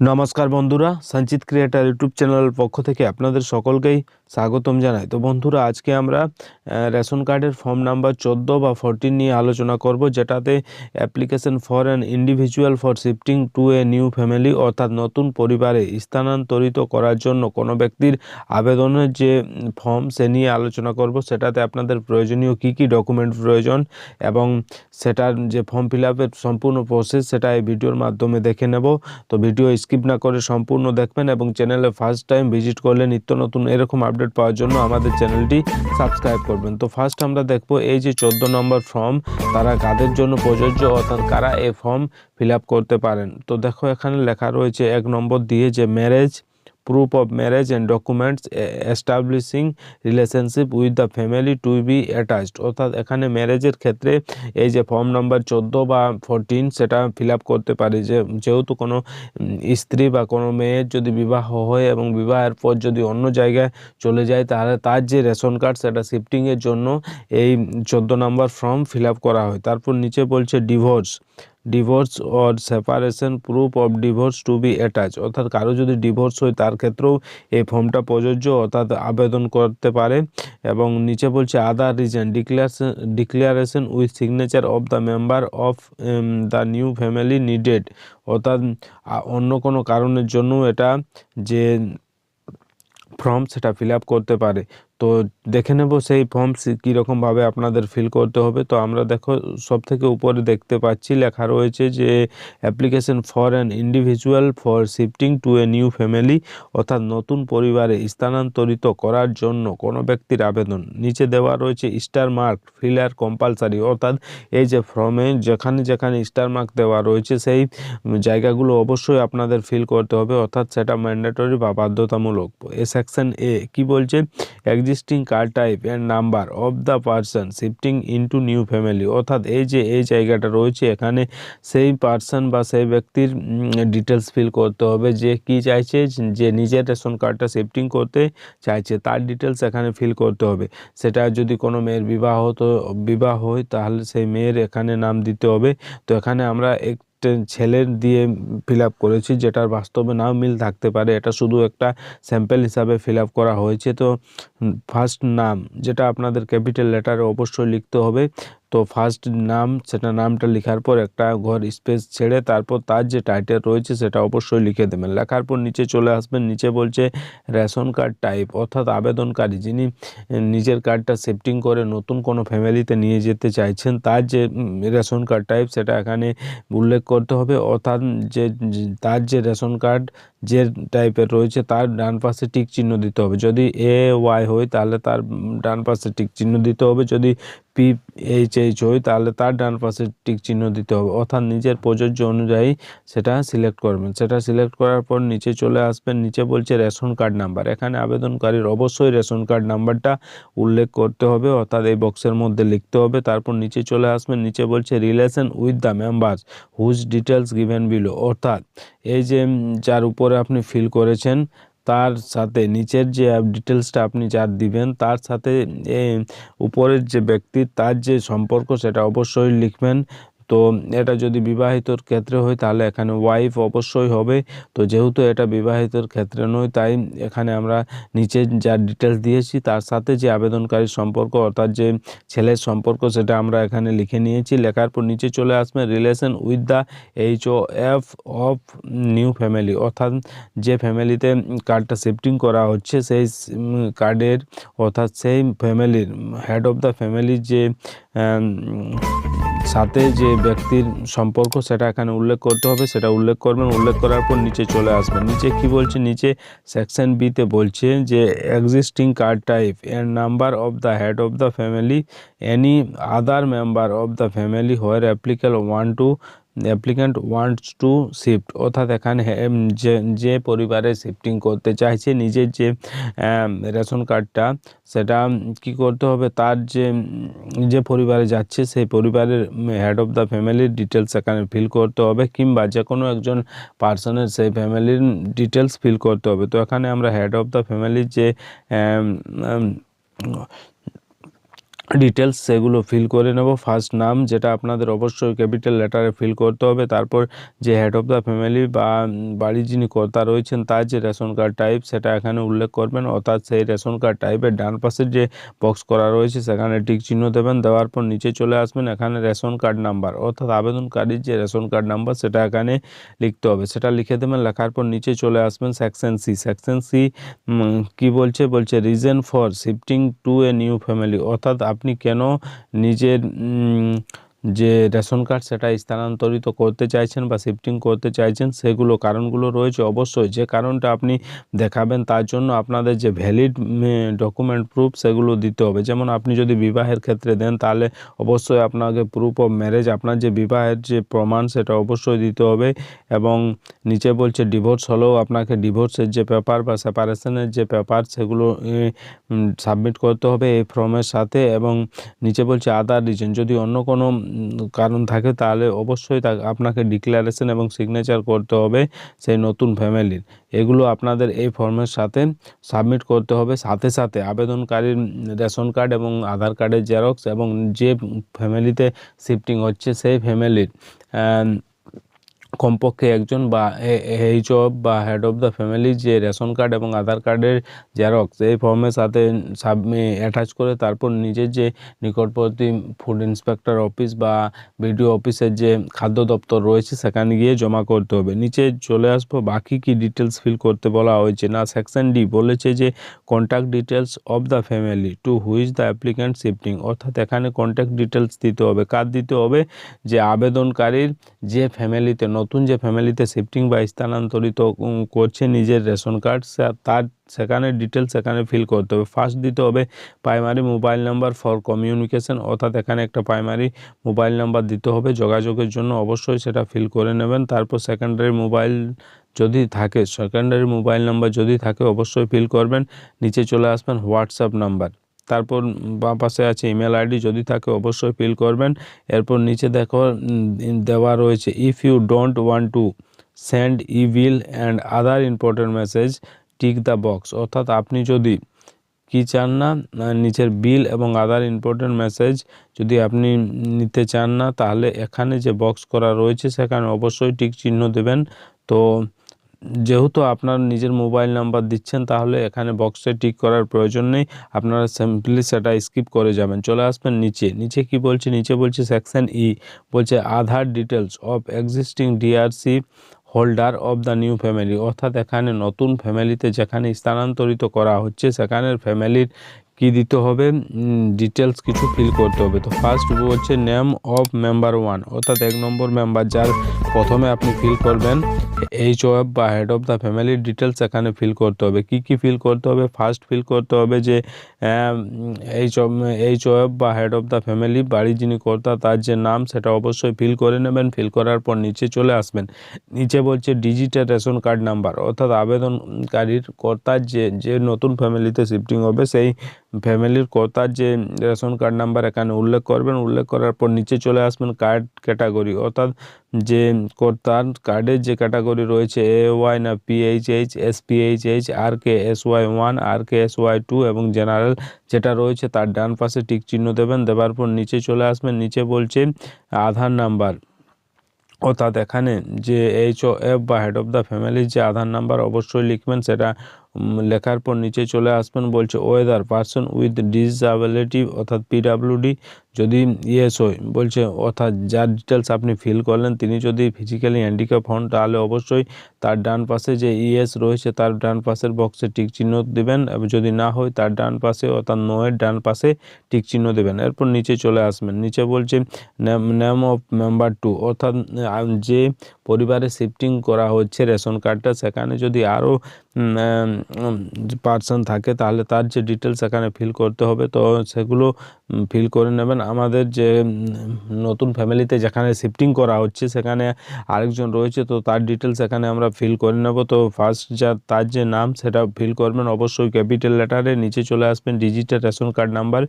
নমস্কার বন্ধুরা, সঞ্চিত ক্রিয়েটার ইউটিউব চ্যানেলের পক্ষ থেকে আপনাদের সকলকেই স্বাগতম জানাই। তো বন্ধুরা, আজকে আমরা রেশন কার্ডের ফর্ম নাম্বার চোদ্দ বা ফোরটিন নিয়ে আলোচনা করব, যেটাতে application for an individual for shifting to a new family অর্থাৎ নতুন পরিবারে স্থানান্তরিত করার জন্য কোনো ব্যক্তির আবেদনের যে ফর্ম, সে নিয়ে আলোচনা করব। সেটাতে আপনাদের প্রয়োজনীয় কী কী ডকুমেন্ট প্রয়োজন এবং সেটার যে ফর্ম ফিল সম্পূর্ণ প্রসেস সেটা এই ভিডিওর মাধ্যমে দেখে নেব। তো ভিডিও স্কিপ না করে সম্পূর্ণ দেখবেন এবং চ্যানেলে ফার্স্ট টাইম ভিজিট করলে নিত্য নতুন এরকম আপডেট পাওয়ার জন্য আমাদের চ্যানেলটি সাবস্ক্রাইব করবেন। তো ফার্স্ট আমরা দেখব এই যে চোদ্দ নম্বর ফর্ম তারা কাদের জন্য প্রযোজ্য, অর্থাৎ কারা এই ফর্ম ফিল করতে পারেন? তো দেখো এখানে লেখা রয়েছে, এক নম্বর দিয়ে যে marriage proof of marriage and documents establishing relationship with the family to be attached অর্থাৎ এখানে ম্যারেজের ক্ষেত্রে এই যে ফর্ম নাম্বার চোদ্দ বা ফোরটিন সেটা ফিল করতে পারি যে, যেহেতু কোনো স্ত্রী বা কোনো মেয়ের যদি বিবাহ হয় এবং বিবাহের পর যদি অন্য জায়গায় চলে যায়, তাহলে তার যে রেশন কার্ড সেটা শিফটিংয়ের জন্য এই চোদ্দ নম্বর ফর্ম ফিল করা হয়। তারপর নিচে বলছে divorce divorce or separation proof of divorce to be attach অর্থাৎ কারও যদি ডিভোর্স হয়, তার ক্ষেত্রেও এই ফর্মটা প্রযোজ্য, অর্থাৎ আবেদন করতে পারে। এবং নিচে বলছে other reason declaration declaration with signature of the member of the new family needed অর্থাৎ অন্য কোনো কারণের জন্য এটা যে ফর্ম সেটা ফিল করতে পারে। তো দেখে নেব সেই ফর্ম কীরকমভাবে আপনাদের ফিল করতে হবে। তো আমরা দেখো সব থেকে উপরে দেখতে পাচ্ছি, লেখা রয়েছে যে application for an individual for shifting to a new family অর্থাৎ নতুন পরিবারে স্থানান্তরিত করার জন্য কোনো ব্যক্তির আবেদন। নিচে দেওয়া রয়েছে স্টার মার্ক ফিলার কম্পালসারি অর্থাৎ এই যে ফর্মে যেখানে যেখানে স্টার মার্ক দেওয়া রয়েছে সেই জায়গাগুলো অবশ্যই আপনাদের ফিল করতে হবে। অর্থাৎ সেটা ম্যান্ডেটরি বা বাধ্যতামূলক। এ সেকশন এ কি বলছে? Existing card type and number of the person shifting into new family অর্থাৎ এই যে এই জায়গাটা রয়েছে, এখানে সেই পার্সন বা সেই ব্যক্তির ডিটেলস ফিল করতে হবে যে কি চাইছে, যে নিজের রেশন কার্ডটা শিফটিং করতে চাইছে, তার ডিটেলস এখানে ফিল করতে হবে। সেটা যদি কোনো মেয়ের বিবাহ হতো, বিবাহ হয়, তাহলে সেই মেয়ের এখানে নাম দিতে হবে। তো এখানে আমরা একটা ছেলের দিয়ে ফিল করেছি, যেটার বাস্তবে নাও মিল থাকতে পারে। এটা শুধু একটা স্যাম্পেল হিসাবে ফিল করা হয়েছে। তো ফার্স্ট নাম, যেটা আপনাদের ক্যাপিটাল লেটারে অবশ্যই লিখতে হবে। তো ফার্স্ট নাম, সেটা নামটা লেখার পর একটা ঘর স্পেস ছেড়ে তারপর তার যে টাইটেল রয়েছে সেটা অবশ্যই লিখে দেবেন। লেখার পর নিচে চলে আসবেন, নিচে বলছে রেশন কার্ড টাইপ অর্থাৎ আবেদনকারী যিনি নিজের কার্ডটা সেফটিং করে নতুন কোনো ফ্যামিলিতে নিয়ে যেতে চাইছেন, তার যে রেশন কার্ড টাইপ সেটা এখানে উল্লেখ করতে হবে। অর্থাৎ যে, তার যে রেশন কার্ড যে টাইপের রয়েছে, তার ডান পাশে টিক চিহ্ন দিতে হবে। যদি এ ওয়াই হয়, তাহলে তার ডান পাশে টিক চিহ্ন দিতে হবে। যদি পি এইচ এইচ হয়, তাহলে তার ডান পাশে টিক চিহ্ন দিতে হবে। অর্থাৎ নিজের প্রযোজ্য অনুযায়ী সেটা সিলেক্ট করবেন। সেটা সিলেক্ট করার পর নিচে চলে আসবেন। নিচে বলছে রেশন কার্ড নাম্বার এখানে আবেদনকারীর অবশ্যই রেশন কার্ড নাম্বারটা উল্লেখ করতে হবে। অর্থাৎ এই বক্সের মধ্যে লিখতে হবে। তারপর নিচে চলে আসবেন। নিচে বলছে relation with the members whose details given below অর্থাৎ এই যে যার উপরে আপনি ফিল করেছেন, তার সাথে নিচের যে ডিটেলসটা আপনি যার দিবেন, তার সাথে উপরের যে ব্যক্তি, তার যে সম্পর্ক, সেটা অবশ্যই লিখবেন। তো এটা যদি বিবাহিতর ক্ষেত্রে হয়, তাহলে এখানে ওয়াইফ অবশ্যই হবে। তো যেহেতু এটা বিবাহিতর ক্ষেত্রে নয়, তাই এখানে আমরা নিচে যা ডিটেলস দিয়েছি, তার সাথে যে আবেদনকারীর সম্পর্ক, অর্থাৎ যে ছেলের সম্পর্ক, সেটা আমরা এখানে লিখে নিয়েছি। লেখার পর নিচে চলে আসবে relation with the H O F of new family অর্থাৎ যে ফ্যামিলিতে কার্ডটা শিফটিং করা হচ্ছে, সেই কার্ডের অর্থাৎ সেই ফ্যামিলির হেড অফ দ্য ফ্যামিলির যে সাথে যে ব্যক্তির সম্পর্ক সেটা এখানে উল্লেখ করতে হবে, সেটা উল্লেখ করবেন, উল্লেখ করার পর নিচে চলে আসবেন। নিচে কি বলছে? নিচে সেকশন বিতে বলছে যে এক্সিস্টিং কার্ড টাইপের number of the head of the family any other member of the family where applicable one to applicant wants to shift অর্থাৎ এখানে যে যে পরিবারে শিফটিং করতে চাইছে, নিজের যে রেশন কার্ডটা, সেটা কি করতে হবে? তার যে যে পরিবারে যাচ্ছে, সেই পরিবারের হেড অফ দ্য ফ্যামিলির ডিটেলস এখানে ফিল করতে হবে, কিংবা যে কোনো একজন পার্সনের সেই ফ্যামিলির ডিটেলস ফিল করতে হবে। তো এখানে আমরা হেড অফ দ্য ফ্যামিলির যে ডিটেলস সেগুলো ফিল করে নেব। ফার্স্ট নাম যেটা আপনাদের অবশ্যই ক্যাপিটাল লেটারে ফিল করতে হবে। তারপর যে হেড অফ দ্য ফ্যামিলি বা বাড়ির যিনি কর্তা রয়েছেন, তার যে রেশন কার্ড টাইপ সেটা এখানে উল্লেখ করবেন। অর্থাৎ সেই রেশন কার্ড টাইপের ডান পাশের যে বক্স করা রয়েছে, সেখানে টিক চিহ্ন দেবেন। দেওয়ার পর নিচে চলে আসবেন এখানে রেশন কার্ড নাম্বার অর্থাৎ আবেদনকারীর যে রেশন কার্ড নাম্বার সেটা এখানে লিখতে হবে। সেটা লিখে দেবেন। লেখার পর নিচে চলে আসবেন সেকশন সি সেকশন সি কি বলছে? বলছে reason for shifting to a new family অর্থাৎ আপনি কেন নিজের যে রেশন কার্ড সেটা স্থানান্তরিত করতে চাইছেন বা শিফটিং করতে চাইছেন, সেগুলো কারণগুলো রয়েছে অবশ্যই। যে কারণটা আপনি দেখাবেন, তার জন্য আপনাদের যে ভ্যালিড ডকুমেন্ট প্রুফ সেগুলো দিতে হবে। যেমন আপনি যদি বিবাহের ক্ষেত্রে দেন, তাহলে অবশ্যই আপনাকে প্রুফ অফ ম্যারেজ আপনার যে বিবাহের যে প্রমাণ, সেটা অবশ্যই দিতে হবে। এবং নিচে বলছে ডিভোর্স হলেও আপনাকে ডিভোর্সের যে পেপার বা সেপারেশনের যে পেপার সেগুলো সাবমিট করতে হবে এই ফর্মের সাথে। এবং নিচে বলছে আদার রিজন যদি অন্য কোনো কারণ থাকে, তাহলে অবশ্যই আপনাকে ডিক্লারেশন এবং সিগনেচার করতে হবে সেই নতুন ফ্যামিলির এগুলো আপনাদের এই ফর্মের সাথে সাবমিট করতে হবে। সাথে সাথে আবেদনকারীর রেশন কার্ড এবং আধার কার্ডের জেরক্স এবং যে ফ্যামিলিতে শিফটিং হচ্ছে সেই ফ্যামিলির কমপক্ষে একজন বা এইচ অফ বা হেড অফ দ্য ফ্যামিলি যে রেশন কার্ড এবং আধার কার্ডের জেরক্স এই ফর্মের সাথে সাব অ্যাটাচ করে তারপর নিজের যে নিকটবর্তী ফুড ইন্সপেক্টর অফিস বা বিডিও অফিসের যে খাদ্য দপ্তর রয়েছে সেখানে গিয়ে জমা করতে হবে। নিচে চলে আসব, বাকি কি ডিটেলস ফিল করতে বলা হয়েছে না? সেকশন ডি বলেছে যে contact details of the family to which the applicant shifting অর্থাৎ এখানে কন্ট্যাক্ট ডিটেলস দিতে হবে। কার দিতে হবে? যে আবেদনকারীর যে ফ্যামিলিতে নতুন যে ফ্যামিলিতে শিফটিং বা স্থানান্তরিত করছে নিজের রেশন কার্ড তার সেখানে ডিটেলস সেখানে ফিল করতে হবে। ফার্স্ট দিতে হবে primary mobile number for communication, অর্থাৎ এখানে একটা প্রাইমারি মোবাইল নাম্বার দিতে হবে, যোগাযোগের জন্য অবশ্যই সেটা ফিল করে নেবেন। তারপর সেকেন্ডারি মোবাইল যদি থাকে, সেকেন্ডারি মোবাইল নাম্বার যদি থাকে, অবশ্যই ফিল করবেন। নিচে চলে আসবেন হোয়াটসঅ্যাপ নাম্বার। তারপর বাঁ পাশে আছে ইমেল আইডি, যদি থাকে অবশ্যই ফিল করবেন। এরপর নিচে দেখো দেওয়া রয়েছে if you don't want to send evil and other important message tick the box অর্থাৎ আপনি যদি কি চান না নিচের বিল এবং আদার ইম্পর্টেন্ট মেসেজ যদি আপনি নিতে চান না, তাহলে এখানে যে বক্স করা রয়েছে, সেখানে অবশ্যই টিক চিহ্ন দেবেন। তো যেহেতু আপনার নিজের মোবাইল নাম্বার দিচ্ছেন, তাহলে এখানে বক্সে টিক করার প্রয়োজন নেই। আপনারা সিম্পলি সেটা স্কিপ করে যাবেন। চলে আসবেন নিচে। নিচে কি বলছে? নিচে বলছে সেকশন ই বলছে Aadhaar details of existing DRC holder of the new family অর্থাৎ এখানে নতুন ফ্যামিলিতে যেখানে স্থানান্তরিত করা হচ্ছে, সেখানের ফ্যামিলির কি দিতে হবে? ডিটেলস কিছু ফিল করতে হবে। তো ফার্স্ট বলছে নেম অফ মেম্বার ওয়ান অর্থাৎ এক নম্বর মেম্বার যার প্রথমে আপনি ফিল করবেন। এইচ ওয়েব বা হেড অফ দ্য ফ্যামিলির ডিটেলস এখানে ফিল করতে হবে। কি কি ফিল করতে হবে? ফার্স্ট ফিল করতে হবে যে এইচ এইচ ওয়েব বা হেড অফ দ্য ফ্যামিলি বাড়ির যিনি কর্তা, তার যে নাম সেটা অবশ্যই ফিল করে নেবেন। ফিল করার পর নিচে চলে আসবেন। নিচে বলছে ডিজিটাল রেশন কার্ড নাম্বার অর্থাৎ আবেদনকারীর কর্তার যে যে নতুন ফ্যামিলিতে শিফটিং হবে, সেই ফ্যামিলির কর্তার যে রেশন কার্ড নাম্বার এখানে উল্লেখ করবেন। উল্লেখ করার পর নিচে চলে আসবেন কার্ড ক্যাটাগরি অর্থাৎ যে কর্তার কার্ডের যে ক্যাটাগরি রয়েছে এ ওয়াই না PHH S PHH R K S Y one R K S Y two এবং জেনারেল যেটা রয়েছে তার ডান পাশে টিক চিহ্ন দেবেন দেওয়ার পর নিচে চলে আসবেন, নিচে বলছে আধার নাম্বার অর্থাৎ এখানে যে এইচ ও এফ বা হেড অফ দ্য ফ্যামিলির যে আধার নাম্বার অবশ্যই লিখবেন, সেটা লেখার পর নিচে চলে আসবেন, বলছে ওয়েদার পার্সন উইথ ডিসএবিলিটি অর্থাৎ পিডাব্লিউডি যদি ইয়েস হয়। বলছে, অর্থাৎ যার ডিটেলস আপনি ফিল করলেন, তিনি যদি ফিজিক্যালি হ্যান্ডিক্যাপ হন, তাহলে অবশ্যই তার ডান পাশে যে ইএস রয়েছে, তার ডান পাশের বক্সে টিক চিহ্ন দেবেন। যদি না হয়, তার ডান পাশে, অর্থাৎ নোয়ের ডান পাশে টিক চিহ্ন দেবেন। এরপর নিচে চলে আসবেন। নিচে বলছে নেম অফ মেম্বার টু অর্থাৎ যে পরিবারে শিফটিং করা হচ্ছে, রেশন কার্ডটা সেখানে যদি আরও পার্সন থাকে তাহলে তার যে ডিটেলস এখানে ফিল করতে হবে। তো সেগুলো ফিল করে নেবেন। আমাদের যে নতুন ফ্যামিলিতে যেখানে শিফটিং করা হচ্ছে সেখানে আরেকজন রয়েছে, তো তার ডিটেলস এখানে আমরা ফিল করে নেব। তো ফার্স্ট যা, তার যে নাম সেটা ফিল করবেন। অবশ্যই ক্যাপিটাল লেটারে নিচে চলে আসবেন ডিজিটাল রেশন কার্ড নাম্বার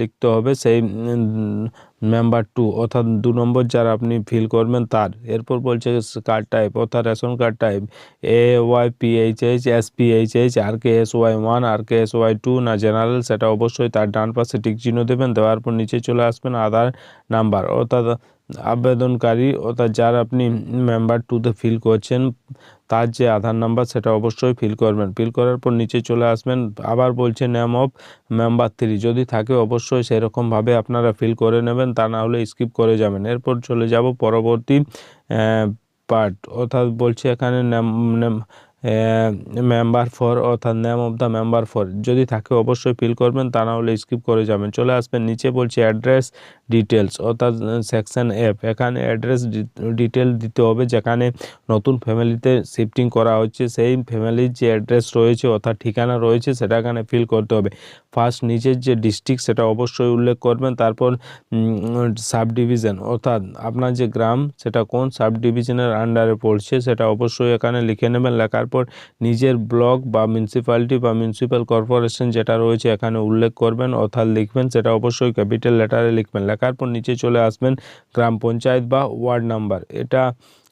লিখতে হবে। সেই মেম্বার টু অর্থাৎ দু নম্বর যার আপনি ফিল করবেন তার। এরপর বলছে কার্ড টাইপ অর্থাৎ ration card type A Y P H PHH S P H PHH R K S Y one R K S Y two না জেনারেল সেটা অবশ্যই তার ডান পাশে টিক চিহ্ন দেবেন, দেওয়ার পর নিচে চলে আসবেন আধার নাম্বার অর্থাৎ আবেদনকারী, অর্থাৎ যার আপনি মেম্বার টুতে ফিল করছেন তার যে আধার নাম্বার সেটা অবশ্যই ফিল করবেন। ফিল করার পর নিচে চলে আসবেন, আবার বলছে নেম অফ মেম্বার থ্রি যদি থাকে অবশ্যই সেরকমভাবে আপনারা ফিল করে নেবেন, তা না হলে স্কিপ করে যাবেন। এরপর চলে যাব পরবর্তী পার্ট অর্থাৎ বলছে এখানে মেম্বার ফর অর্থাৎ name of the member for যদি থাকে অবশ্যই ফিল করবেন, তা না হলে স্কিপ করে যাবেন। চলে আসবেন, নিচে বলছে অ্যাড্রেস ডিটেলস অর্থাৎ সেকশন এফ এখানে অ্যাড্রেস ডিটেল দিতে হবে, যেখানে নতুন ফ্যামিলিতে শিফটিং করা হচ্ছে, সেই ফ্যামিলির যে অ্যাড্রেস রয়েছে, অর্থাৎ ঠিকানা রয়েছে, সেটা এখানে ফিল করতে হবে। ফার্স্ট নিচের যে ডিস্ট্রিক্ট সেটা অবশ্যই উল্লেখ করবেন। তারপর সাব ডিভিশন অর্থাৎ আপনার যে গ্রাম, সেটা কোন সাব ডিভিশনের আন্ডারে পড়ছে, সেটা অবশ্যই এখানে লিখে নেবেন। লেখার পর নিজের ব্লক বা মিউনিসিপ্যালিটি বা মিউনিসিপ্যাল কর্পোরেশন যেটা রয়েছে, এখানে উল্লেখ করবেন, অর্থাৎ লিখবেন, সেটা অবশ্যই ক্যাপিটাল লেটারে লিখবেন। লেখার পর নিচে চলে আসবেন গ্রাম পঞ্চায়েত বা ওয়ার্ড নাম্বার। এটা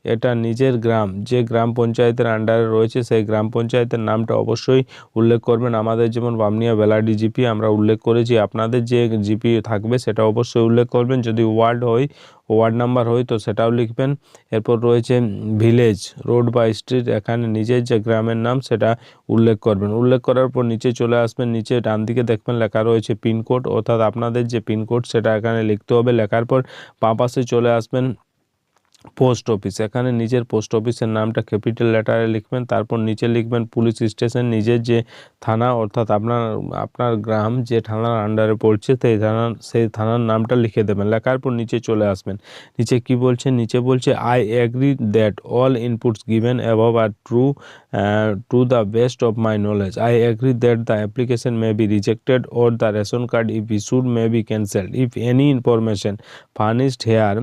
এটা নিজের গ্রাম। যে গ্রাম পঞ্চায়েতের আন্ডারে রয়েছে, সেই গ্রাম পঞ্চায়েতের নামটা অবশ্যই উল্লেখ করবেন। আমাদের যেমন বামনিয়া বেলাডি জিপি আমরা উল্লেখ করেছি, আপনাদের যে জিপি থাকবে সেটা অবশ্যই উল্লেখ করবেন। যদি ওয়ার্ড হয়, ওয়ার্ড নাম্বার হয় তো সেটাও লিখবেন। এরপর রয়েছে ভিলেজ রোড বা স্ট্রিট এখানে নিজের যে গ্রামের নাম সেটা উল্লেখ করবেন। উল্লেখ করার পর নিচে চলে আসবেন, নিচে ডান দিকে দেখবেন লেখা রয়েছে পিনকোড অর্থাৎ আপনাদের যে পিনকোড সেটা এখানে লিখতে হবে। লেখার পর পাশে চলে আসবেন পোস্ট অফিস। এখানে নিজের পোস্ট অফিসের নামটা ক্যাপিটাল লেটারে লিখবেন, তারপর নিচে লিখবেন পুলিশ স্টেশন, নিজের যে থানা, অর্থাৎ আপনার আপনার গ্রাম যে থানার আন্ডারে পড়ছে, সেই থানার সেই থানার নামটা লিখে দেবেন। লেখার পর নিচে চলে আসবেন। নিচে কি বলছে? নিচে বলছে I agree that all inputs given above are true to the best of my knowledge I agree that the application may be rejected or the ration card if issued may be cancelled if any information furnished here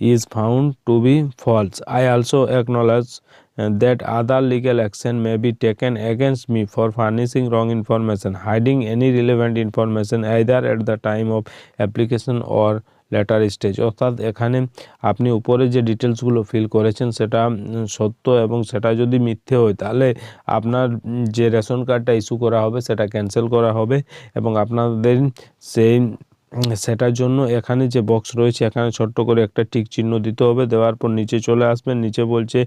is found to be false. I also acknowledge uh, that other legal action may be taken against me for furnishing wrong information, hiding any relevant information either at the time of application or later stage অর্থাৎ এখানে আপনি উপরে যে ডিটেলসগুলো feel করেছেন সেটা সত্য এবং সেটা যদি মিথ্যে হয় তাহলে আপনার যে রেশন কার্ডটা ইস্যু করা হবে সেটা ক্যান্সেল করা হবে এবং আপনাদের সেই সেটার জন্য এখানে যে বক্স রয়েছে, এখানে ছোট্ট করে একটা টিক চিহ্ন দিতে হবে। দেওয়ার পর নিচে চলে আসবেন, নিচে বলছে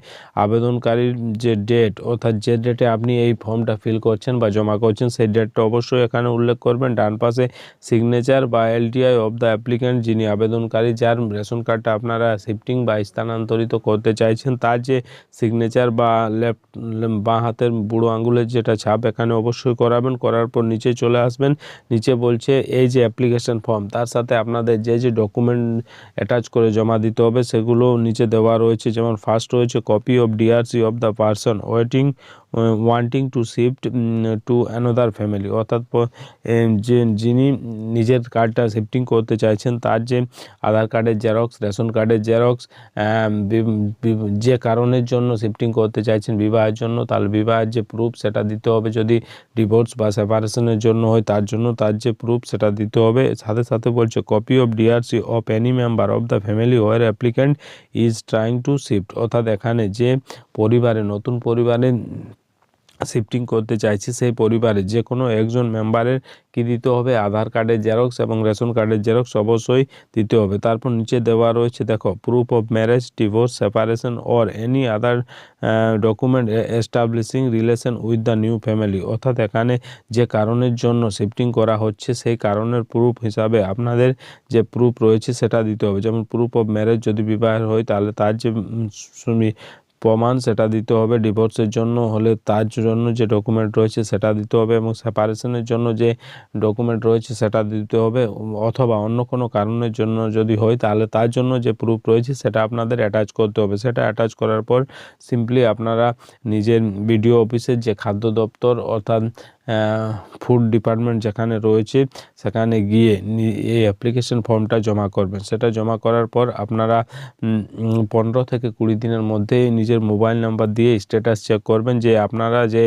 আবেদনকারীর যে ডেট অর্থাৎ যে ডেটে আপনি এই ফর্মটা ফিল করছেন বা জমা করছেন, সেই ডেটটা অবশ্যই এখানে উল্লেখ করবেন। ডান পাশে সিগনেচার বা এলটিআই অফ দ্য অ্যাপ্লিক্যান্ট যিনি আবেদনকারী, যার রেশন কার্ডটা আপনারা শিফটিং বা স্থানান্তরিত করতে চাইছেন, তার যে সিগনেচার বা লেফট বাঁ হাতের বুড়ো আঙুলের যেটা ছাপ, এখানে অবশ্যই করাবেন। করার পর নিচে চলে আসবেন, নিচে বলছে, এই যে অ্যাপ্লিকেশন ফর্ম ফর্ম তার সাথে আপনাদের যে যে ডকুমেন্ট অ্যাটাচ করে জমা দিতে হবে সেগুলো নিচে দেওয়া রয়েছে। যেমন ফার্স্ট রয়েছে copy of DRC of the person waiting wanting to shift to another family অর্থাৎ যে, যিনি নিজের কার্ডটা শিফটিং করতে চাইছেন, তার যে আধার কার্ডের জেরক্স রেশন কার্ডের জেরক্স যে কারণের জন্য শিফটিং করতে চাইছেন, বিবাহের জন্য, তাহলে বিবাহের যে প্রুফ সেটা দিতে হবে। যদি ডিভোর্স বা সেপারেশনের জন্য হয়, তার জন্য তার যে প্রুফ সেটা দিতে হবে। সাথে সাথে বলছে copy of DRC of any member of the family where applicant is trying to shift অর্থাৎ, এখানে যে পরিবারে, নতুন পরিবারে শিফটিং করতে চাইছি সেই পরিবারের যে কোনো একজন মেম্বারের কি দিতে হবে? আধার কার্ডের জেরক্স এবং রেশন কার্ডের জেরক্স অবশ্যই দিতে হবে। তারপর নিচে দেওয়া রয়েছে, দেখো proof of marriage divorce separation or any other document establishing relation with the new family অর্থাৎ এখানে যে কারণের জন্য শিফটিং করা হচ্ছে, সেই কারণের প্রুফ হিসাবে আপনাদের যে প্রুফ রয়েছে, সেটা দিতে হবে। যেমন প্রুফ অফ ম্যারেজ যদি বিবাহের হয়, তাহলে তার যে প্রমাণ সেটা দিতে হবে ডিভোর্সের জন্য হলে তার জন্য যে ডকুমেন্ট রয়েছে সেটা দিতে হবে এবং সেপারেশনের জন্য যে ডকুমেন্ট রয়েছে সেটা দিতে হবে অথবা অন্য কোনো কারণের জন্য যদি হয় তাহলে তার জন্য যে প্রুফ রয়েছে সেটা আপনাদের অ্যাটাচ করতে হবে। সেটা অ্যাটাচ করার পর সিম্পলি আপনারা নিজের বিডিও অফিসের যে খাদ্য দপ্তর অর্থাৎ ফুড ডিপার্টমেন্ট যেখানে রয়েছে, সেখানে গিয়ে এই অ্যাপ্লিকেশন ফর্মটা জমা করবেন। সেটা জমা করার পর আপনারা পনেরো থেকে কুড়ি দিনের মধ্যে নিজের মোবাইল নাম্বার দিয়ে স্ট্যাটাস চেক করবেন যে আপনারা যে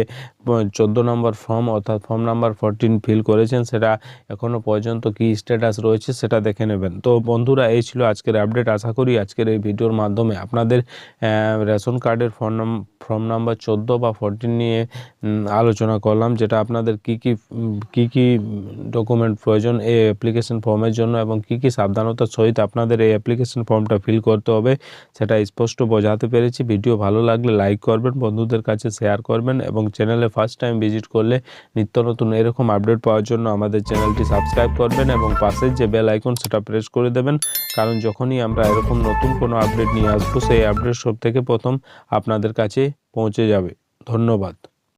চোদ্দ নম্বর ফর্ম অর্থাৎ ফর্ম নাম্বার ফোরটিন ফিল করেছেন, সেটা এখনও পর্যন্ত কি স্ট্যাটাস রয়েছে সেটা দেখে নেবেন। তো বন্ধুরা, এই ছিল আজকের আপডেট আশা করি আজকের এই ভিডিওর মাধ্যমে আপনাদের রেশন কার্ডের ফোন নাম ফর্ম নাম্বার চোদ্দ বা ফোরটিন নিয়ে আলোচনা করলাম, যেটা আপনাদের কি কি কি কি ডকুমেন্ট প্রয়োজন এই অ্যাপ্লিকেশন ফর্মের জন্য এবং কি কি সাবধানতার সহিত আপনাদের এই অ্যাপ্লিকেশন ফর্মটা ফিল করতে হবে, সেটা স্পষ্ট বোঝাতে পেরেছি। ভিডিও ভালো লাগলে লাইক করবেন, বন্ধুদের কাছে শেয়ার করবেন এবং চ্যানেলে ফার্স্ট টাইম ভিজিট করলে নিত্য নতুন এরকম আপডেট পাওয়ার জন্য আমাদের চ্যানেলটি সাবস্ক্রাইব করবেন এবং পাশের যে বেল আইকন সেটা প্রেস করে দেবেন। কারণ যখনই আমরা এরকম নতুন কোনো আপডেট নিয়ে আসব, সেই আপডেট সব থেকে প্রথম আপনাদের কাছে পৌঁছে যাবে। ধন্যবাদ।